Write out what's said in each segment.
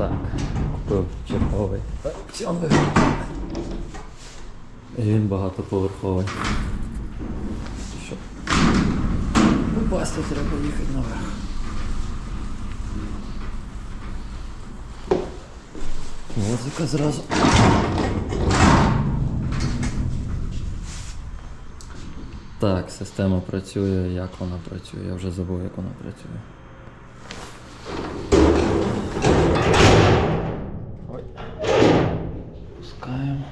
Так, купив черговий аукціон. І він багатоповерховий. Що? Попасти треба їхати наверх. Музика зразу. Так, система працює, як вона працює. Я вже забув, як вона працює. Пускаємо.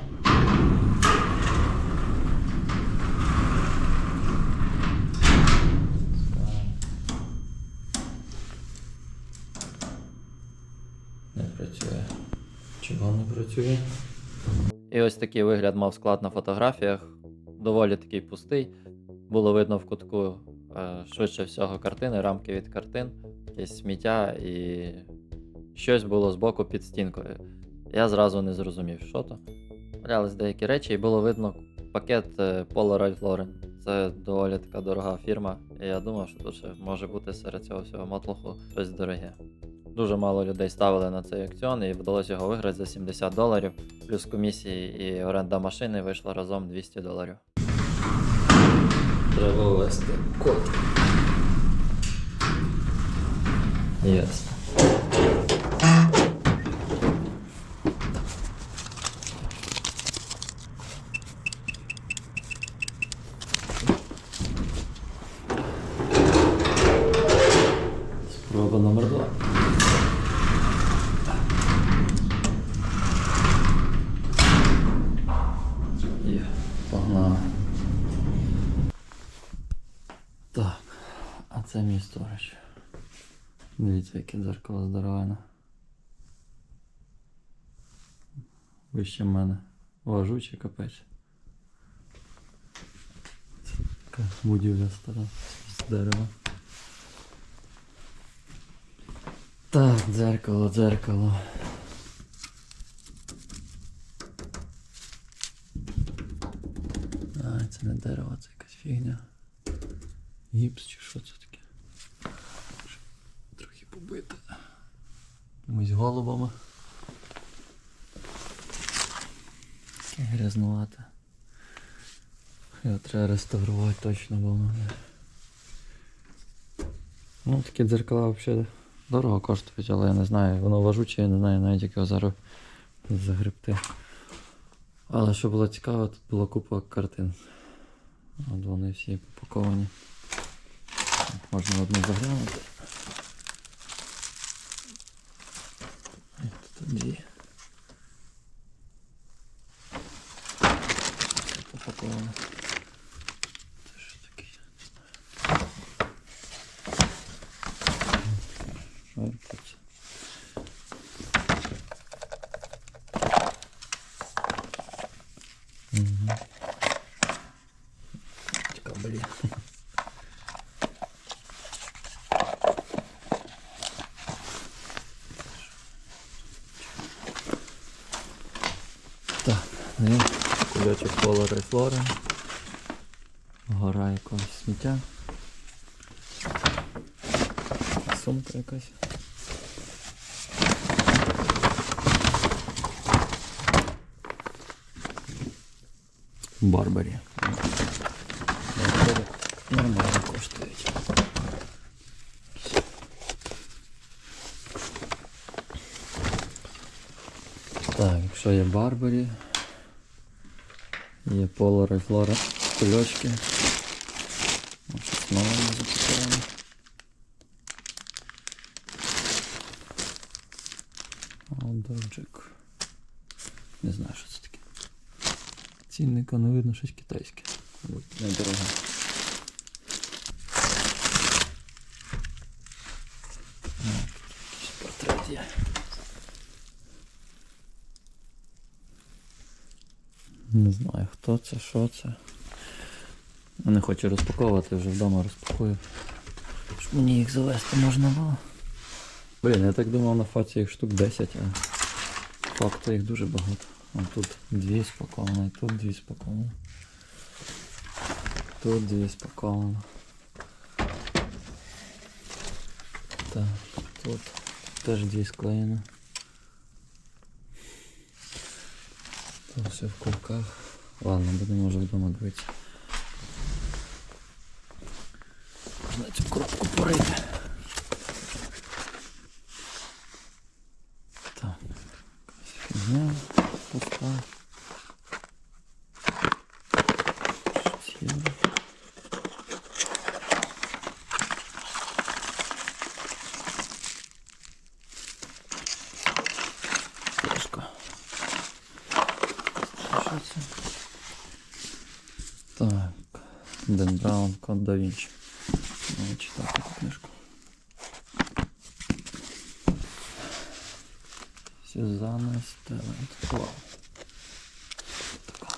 Не працює. Чого не працює? І ось такий вигляд мав склад на фотографіях. Доволі такий пустий. Було видно в кутку е, швидше всього картини, рамки від картин, якесь сміття і щось було збоку під стінкою. Я зразу не зрозумів, що то. Валялись деякі речі, і було видно пакет е, Polaroid Lauren. Це доволі така дорога фірма. І я думав, що тут ще може бути серед цього всього мотлоху щось дороге. Дуже мало людей ставили на цей аукціон і вдалося його виграти за 70 доларів. Плюс комісії і оренда машини вийшла разом 200 доларів. Треба ввести код. Ясно. Погнали. Так, а це мій сторож. Дивіться, яке дзеркало здоровене. Вище мене. Важуче капець. Це така будівля стара з дерева. Так, дзеркало, дзеркало. А, це не дерево, це якась фігня. Гіпс чи що це таке? Трохи побите. Якимось голубами. Таке грязнувате. Його треба реставрувати точно, бо воно. Ну, такі дзеркала взагалі дорого коштують, але я не знаю, воно важуче, я не знаю навіть як його зараз загребти. Але що було цікаво, тут була купа картин. От вони всі попаковані. Можна одну заглянути. Тут дві. Все попаковано. Це що таке? Шарпаться. Угу. Кабелі. Так, і кульочок і Flora. Гора якогось сміття. Сумка якась. Барбарі. Нормально коштують. Так, якщо є Барбарі, є Polar і Flora кульочки. Може, знову не запитаємо. Алдорджик. Не знаю, що це таке. Цінника не видно щось китайське. Мабуть, недорого. А, тут якийсь портрет є. Не знаю хто це, що це. Я не хочу розпаковувати, вже вдома розпакую. Щоб мені їх завести можна було. Блін, я так думав на фаці їх штук 10, а факту їх дуже багато. А тут дві спаковано, і тут дві спаковано. Тут дві спаковано. Так, тут теж дві склеєно. Там все в кубках. Ладно, будемо вже вдома дивитися. Можна цю коробку порити. Браун, Код да Вінчі. Я читав таку книжку. Сюзанна Стелент. Вау. Така.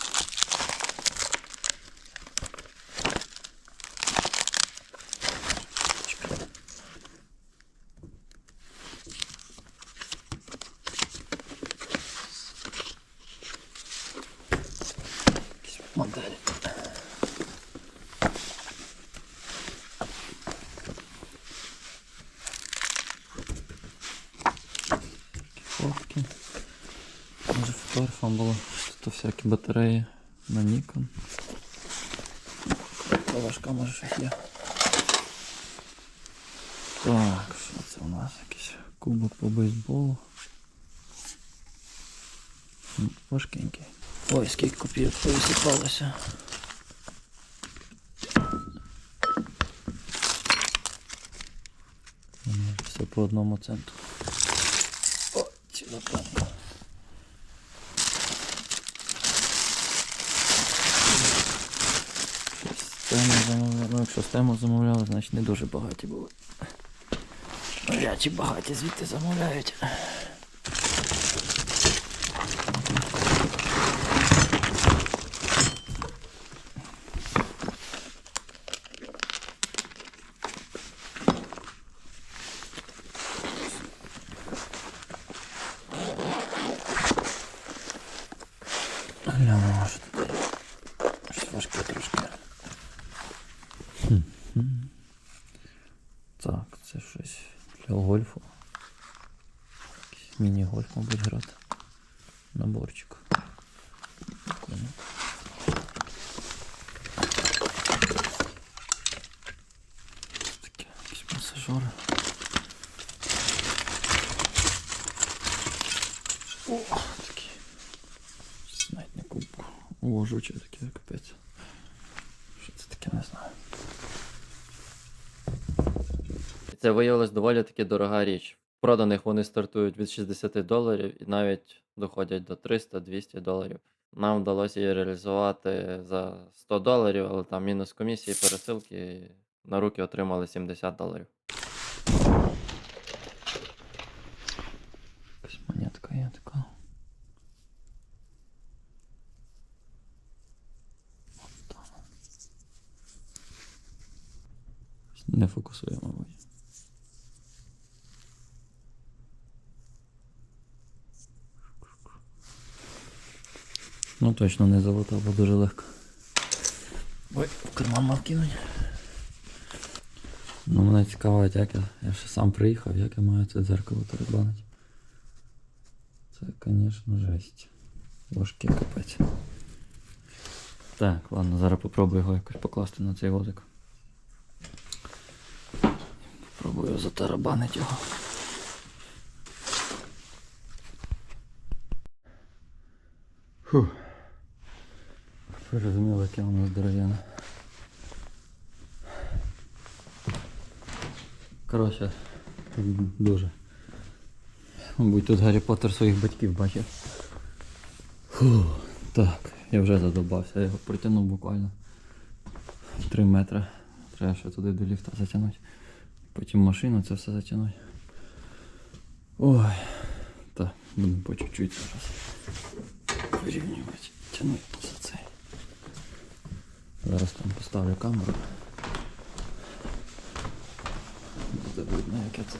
Чекай. Якісь моделі. Фотки. Може фотографом було. Тут всякі батареї на Nikon. Важка може щось є. Так, що це у нас? Якийсь кубок по бейсболу. Важкенький. Ой, скільки копійок повисипалося. Все по одному центу. О, ціла пленка. Щось з тему замовляли. Ну, якщо стему тему замовляли, значить не дуже багаті були. Рячі багаті звідти замовляють. Глянемо, що тут. Щось важке трошки. Хм-хм. Так, це щось для гольфу. Якийсь міні-гольф, мабуть, грати. Наборчик. Таке, якісь масажори. О, такі. Навіть не кубку. О, жуче таке, капець. Що це таке, не знаю. Це виявилось доволі таки дорога річ. Проданих вони стартують від 60 доларів і навіть доходять до 300-200 доларів. Нам вдалося її реалізувати за 100 доларів, але там мінус комісії, пересилки. На руки отримали 70 доларів. Якась монетка. Не фокусує, мабуть. Ну точно не золото, бо дуже легко. Ой, в карман мав кинуть. Ну мене цікавить, як я. Я ще сам приїхав, як я маю це дзеркало тарабанити. Це, звісно, жесть. Важкий капець. Так, ладно, зараз попробую його якось покласти на цей возик. Попробую затарабанити його. Фух. Зрозуміло, яке воно здоров'яне. Коротше, дуже. Мабуть, тут Гаррі Поттер своїх батьків бачив. Фу, так, я вже задобався, я його притягнув буквально 3 метри. Треба ще туди до ліфта затягнути. Потім машину це все затягнути. Ой. Так, будемо по чуть-чуть зараз. Вирівнювати. Тягнути за цей. Зараз там поставлю камеру. Буде видно, яке це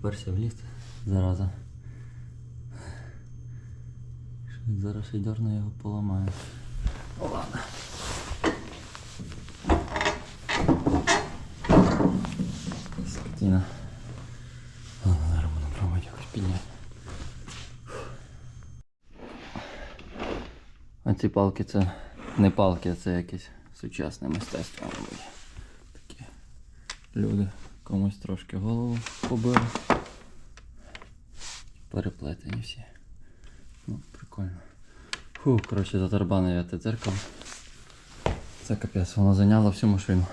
вперся в ліфт. Зараза. Зараз ще й дорно його поламаю. О, ладно. Скотина. Ладно, зараз буду пробувати якось підняти. А палки це не палки, а це якесь сучасне мистецтво, мабуть. Такі люди комусь трошки голову побили. Переплетені всі. Ну, прикольно. Фу, коротше, затарбанив я те дзеркало. Це капець, воно зайняло всю машину.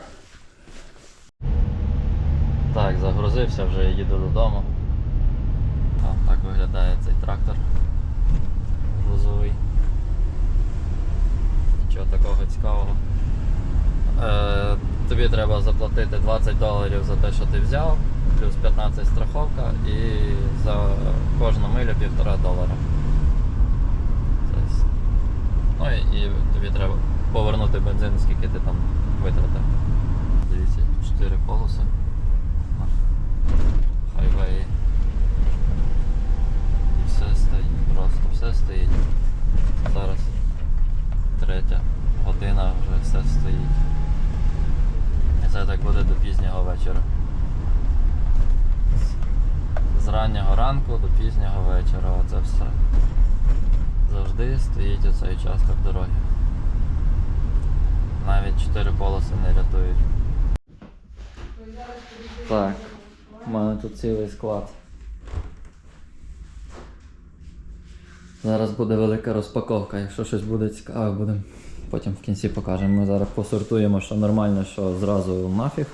Так, загрузився, вже їду додому. А, так виглядає цей трактор грузовий. Нічого такого цікавого. Е, тобі треба заплатити 20 доларів за те, що ти взяв, плюс 15 страховка і за кожну милю 1,5 долара. Тобто, ну і, і тобі треба повернути бензин, скільки ти там витратив. Дивіться, 4 полоси на хайвеї. І все стоїть, просто все стоїть. Зараз третя година вже все стоїть. І це так буде до пізнього вечора. Раннього ранку до пізнього вечора. Оце все. Завжди стоїть оцей участок дороги. Навіть чотири полоси не рятують. Так, у мене тут цілий склад. Зараз буде велика розпаковка. Якщо щось буде цікаве, будемо потім в кінці покажемо. Ми зараз посортуємо, що нормально, що зразу нафіг.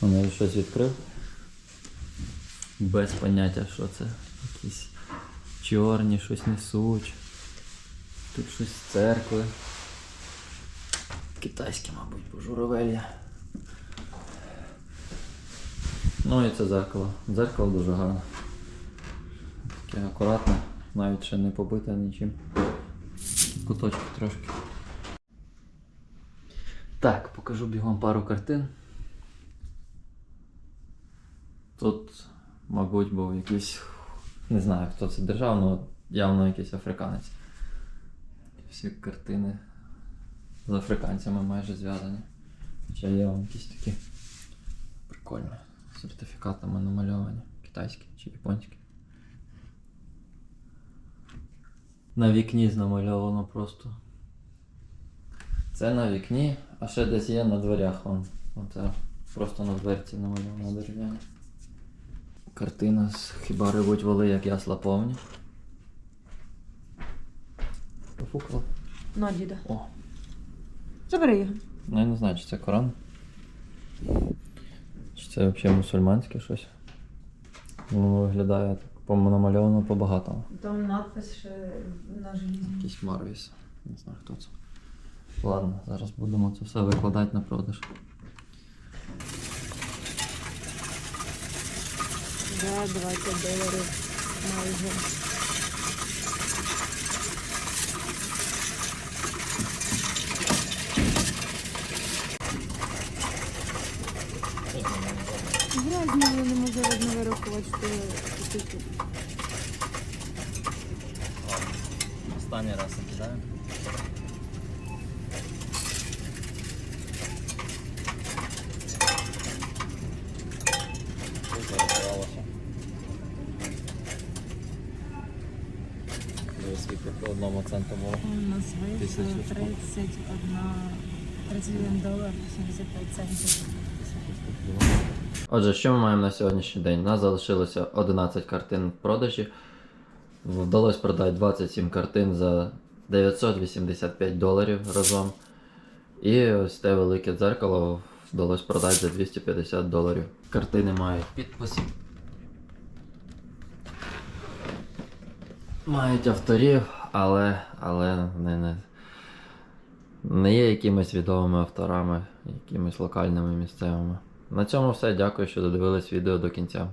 Вони щось відкрив. Без поняття, що це. Якісь чорні щось несуть. Тут щось з церкви. Китайське, мабуть, бо журавель. Ну і це дзеркало. Дзеркало дуже гарне. Таке акуратне, навіть ще не побите нічим. Куточки трошки. Так, покажу бігом пару картин. Тут, мабуть, був якийсь. Не знаю, хто це держав, але явно якийсь африканець. Всі картини з африканцями майже зв'язані. Хоча є вон якісь такі прикольні. Сертифікатами намальовані. Китайські чи японські. На вікні намальовано просто. Це на вікні, а ще десь є на дверях. Вон. Оце просто на дверці намальовано дерев'яні. Картина з хіба рибуть воли, як ясла повні. Пофукав. На діда. О, Забери його. ну я не знаю, чи це Коран. Чи це взагалі мусульманське щось. Воно виглядає так, по намальовано по-багатому. Там надпис ще на желізі. Якийсь Марвіс. Не знаю хто це. Ладно, зараз будемо це все викладати на продаж. За 20 доларів майже. Грязно, але не можу не вирахувати, що тут. Останній раз накидаємо. Одному було? У нас вийшло 31, 31 долар 75 центів. Отже, що ми маємо на сьогоднішній день? У нас залишилося 11 картин в продажі. Вдалося продати 27 картин за 985 доларів разом. І ось те велике дзеркало вдалося продати за 250 доларів. Картини мають підписи. Мають авторів, але, але не, не, не є якимись відомими авторами, якимись локальними місцевими. На цьому все. Дякую, що додивились відео до кінця.